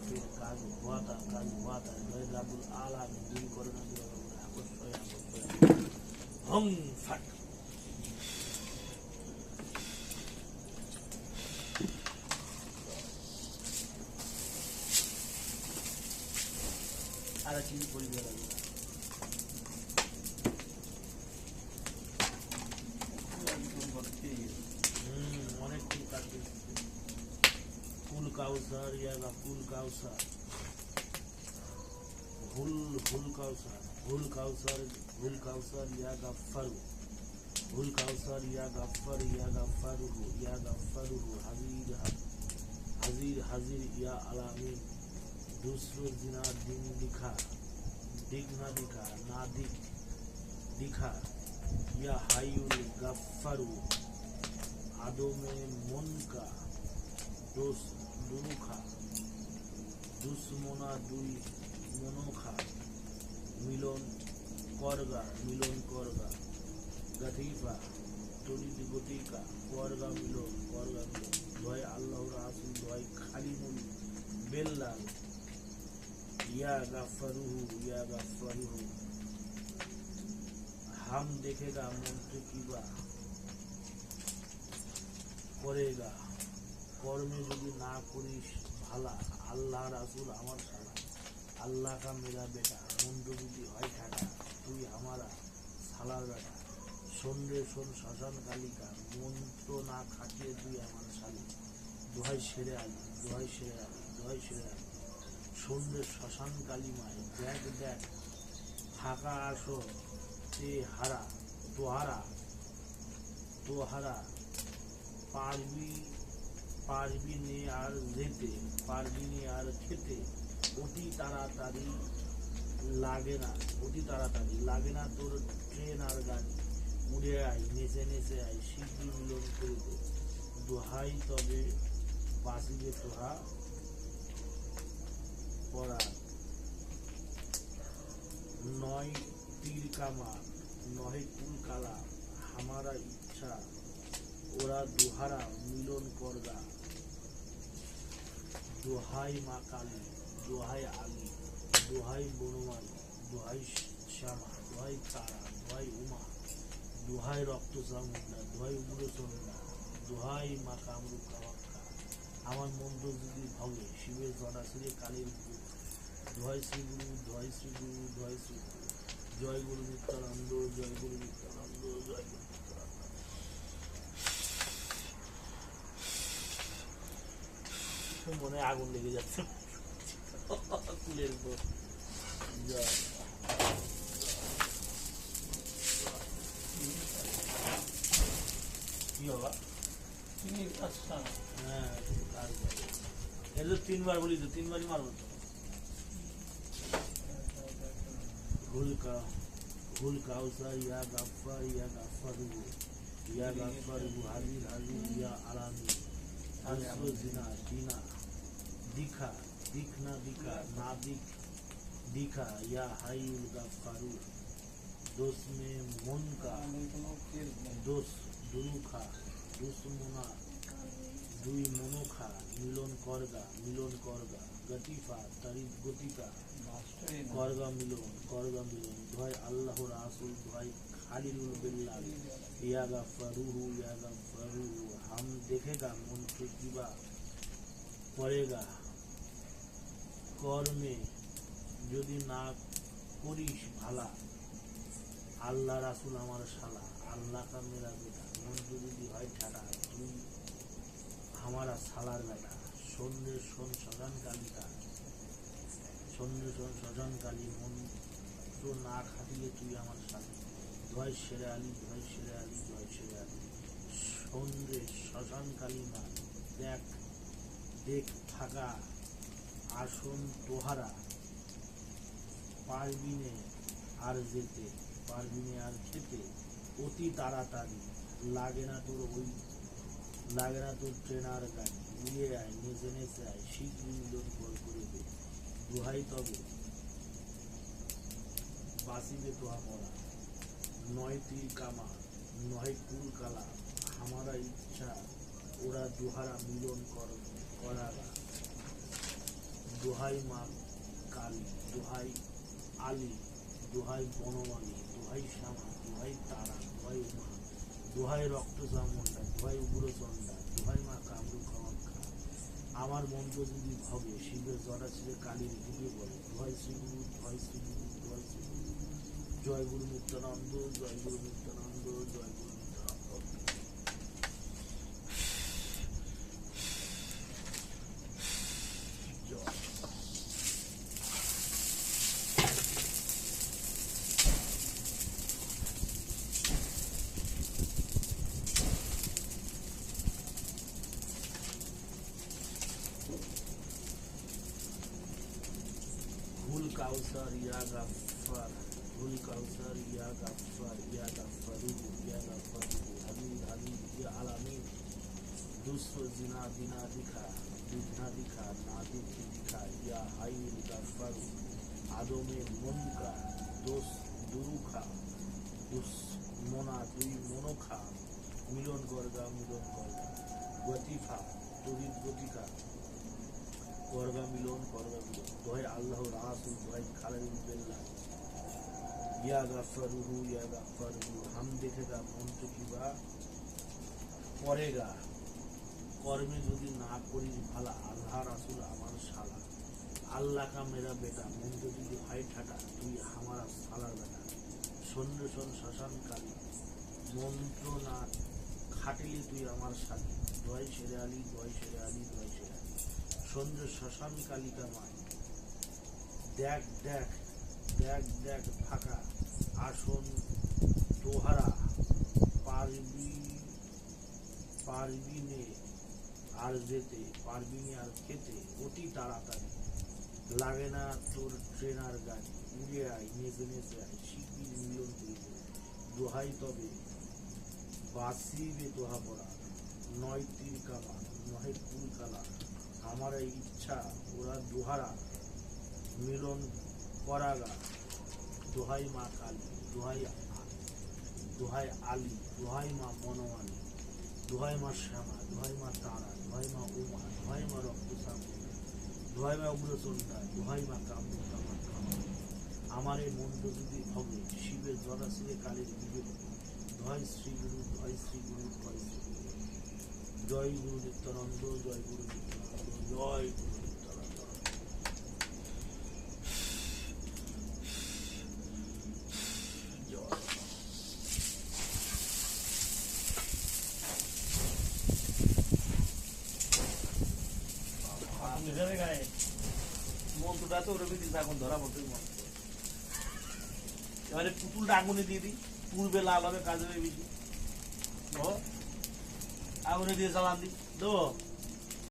কাফের কাজ ভুয়াতা কাজ ভুয়াতা জয় রাবুল আলাম দুই করে না করে আকর্ষয় আকর্ষয় হং ফাট আর কি পরিবার सर या रकुल कौसर भूल भूल कौसर भूल कौसर भूल कौसर या गफ्फर भूल कौसर या गफ्फर या गफ्फर या गफ्फर हजीर हजीर हजीर या अलामी दूसरे जिना दिन दिखा, दिख ना दिखा, ना दिख, दिखा, या हायुल गफ्फर आदो में मुन का दोस्त দুমুখা দুসমনা দুই মনোখা, মিলন করগা মিলন করগা, গাথিফা, তরিত গতিকা, করগা মিলন করগা মিলন। ভয় আল্লাহ রাসুল, ভয় খালিমুল বেল্লাল, ইয়া গাফারুহু ইয়া গাফারুহু হাম দেখেগা মন্ত্র কিবা করেগা। কর্মে যদি না করিস, ভালা, আল্লাহ রাসুল আমার সালা। আল্লাহ কা মেরা বেটা মন্দ যদি হয় ঠাটা, তুই আমারা সালার বেটা। সন্ধ্যে শোন শ্মশান কালিকা মন্ত্র না খাটিয়ে তুই আমার শালি দোহাই সেরে আলি, দোহাই সেরে আলি, দোহাই সেরে আলি। সন্ধ্যে শ্মশান কালিমায় দেখ দেখ, ফাঁকা আসো তে হারা, তোহারা তোহারা, পারবি পারবি নে আর যেতে পারবি নে আর খেতে, অতি তাড়াতাড়ি লাগে না, অতি তাড়াতাড়ি লাগে না তোর ট্রেন আর গাড়ি। উড়ে আয়, নেচে নেচে আয় শীঘ্র মিলন করে দে দোহাই তবে বাঁচিবে তোহা পড়া নয় তীর কামা নহে কুল কালা, হামারা ইচ্ছা, ওরা দুহারা মিলন করগা। দোহাই মা কালী দোহাই আলী দোহাই বনমালী দোহাই শ্যামা দোহাই তারা দোহাই উমা দোহাই রক্ত চামুন্ডা দোহাই উগ্রচন্ডা দোহাই মা কামরু কামাক্ষা আমার মন্ত্র যদি ভগে শিবের জড়াশিরে কালীর গুরু দোহাই শ্রী গুরু দোহাই শ্রী গুরু দোহাই শ্রী গুরু জয় গুরু নিত্যানন্দ, জয় গুরু নিত্যানন্দ, জয় গুরু। মনে হয় আগুন লেগে যাচ্ছে কুলের উপর জয় কি বাবা হ্যাঁ কাজ করে। এটা তো তিনবার বলি তো তিনবারই মারবো তো ভুল কা ভুল কাউসার ইয়া গাফার ইয়া গাফার ইয়া গাফার হাজির হাজির ইয়া আলামি আসলো দিনা দিনা দিখা দিখ না দিখা না দিখ দিখা ইয়া হাইউল গাফারু দোষ মে মন কা দোষ দুরুখা দুশ্মনা দুই মনোখা মিলন করগা মিলন করগা গতিফা তারিফ গতিকা করগা মিলন করগা মিলন ধয় আল্লাহর আসল ধয় খালিলুল বিল্লাহ ইয়া গাফারুহু ইয়া গাফারুহু হাম দেখেগা মন্ত্র কিবা করেগা কর্মে যদি না করিস ভালা, আল্লাহ রাসুল আমার শালা, আল্লাহ কা মেরা বেটা মন্ত্র যদি হয় ঠাডা তুই আমারা সালার বেটা সন্ধ্যে শোন শ্মশান কালিকা সন্ধ্যে শোন শ্মশান কালী মন্ত্র না খাটিলে তুই আমার সাথে ধয় সেরে আলী ধয় সেরে আলী ধয় সেরে আলী। সন্ধ্যে শ্মশান কালী দেখ দেখ, থাকা। আসন তোহারা পারবি নে আর যেতে পারবি নে আর খেতে অতি তাড়াতাড়ি। লাগে না তোর ওই, লাগে না তোর ট্রেনার গাড়ি। উড়ে আয়, নেচে নেচে আয় শীঘ্র মিলন কর করে দে। দোহাই তবে। বাসিবে তোহা পড়া। নয় তীর কামা, নয় কুল কালা। আমারা ইচ্ছা, ওরা দুহারা মিলন কর করারা। দোহাই মা কালী, দোহাই আলী, দোহাই বনমালী, দোহাই শ্যামা, দোহাই তারা, দোহাই উমা, দোহাই রক্ত চামুন্ডা দোহাই উগ্রচণ্ডা, দোহাই মা কামরু কামাখ্যা আমার মন্ত্র যদি ভবে, শিবের জটা ছিঁড়ে কালীর দিকে বলে, দোহাই শ্রীগুরু দোহাই শ্রীগুরু দোহাই শ্রীগুরু। জয় গুরু নিত্যানন্দ, জয় গুরু নিত্যানন্দ, জয় গুরু নিত্যানন্দ জয় ফুল কাউসার ইয়া গাফার ফুল কাউসার ইয়া গাফার ইয়া গাফারু ইয়া গাফারু হাবিব হাবিব ইয়া আলামিন দুস্ত জিনা দিনা দিখা দুধনা দিখা না দেখে দিখা ইয়া হাইল গাফারু আদমের মনকা দোষ দুরুখা দুস মনা দুই মনোখা মিলন গর্গা মিলন গর্গা গতিফা তরিত গতিকা করগা মিলন করগা মিলন। দোহাই আল্লাহ রাসুল দোহাই খালিদ বেল্লাহ। ইয়া গাফারুহু ইয়া গাফারুহু হাম দেখেগা মন্ত্র কিবা পরেগা কর্মে যদি না করিস, ভালা আল্লাহ রাসুল আমার শালা। আল্লাহ কা মেরা বেটা মন্ত্র যদি হয় ঠাটা, তুই আমার শালার বেটা। সৈন্য শোন শ্মশান কালী। মন্ত্র না খাটিলে তুই আমার সাথী দয় সেরে আলী দয় সেরে আলী দয় সেরে আলী। সন্ধ্যে শ্মশান কালিকা মায় দেখ দেখ দেখ দেখ, ফাঁকা আসন তোহারা পারবি পারবি নে আর যেতে, পারবি নে আর খেতে, অতি তাড়াতাড়ি। লাগে না তোর ট্রেনার গাড়ি। উড়ে আয় নেচে নেচে আয় শিগগির মিলন করিতে দোহাই তবে বাসিবে তোহা পড়া নয় তীর কামা নহে কুল কালা আমার এই ইচ্ছা, ওরা দোহারা মিলন করাগা। দোহাই মা কালী, দোহাই দোহাই আলী, দোহাই মা মনোয়ালী দোহাই মা শ্যামা, দোহাই মা তারা, দোহাই মা উমা, দোহাই মা রক্তসাম দোহাই মা উগ্রচণ্ডা দোহাই মা কামু কামা কামা আমার এই মন্ত্র যদি হবে, শিবের জরা শিবে কালীর বিবেক দোহাই দোহাই শ্রীগুরু দোহাই জয় গুরু। জয় গুরু নিত্যানন্দ, জয় গুরু নিত্যানন্দ। জয় মন্ত্রটা তো ওরকম দিন এখন ধরা পড়তে মন্ত্র এবারে পুতুলটা আগুনে দিয়ে দিই পূর্বে লাল হবে কাজ হবে বেশি আগুনে দিয়ে চালান দিই দেবো?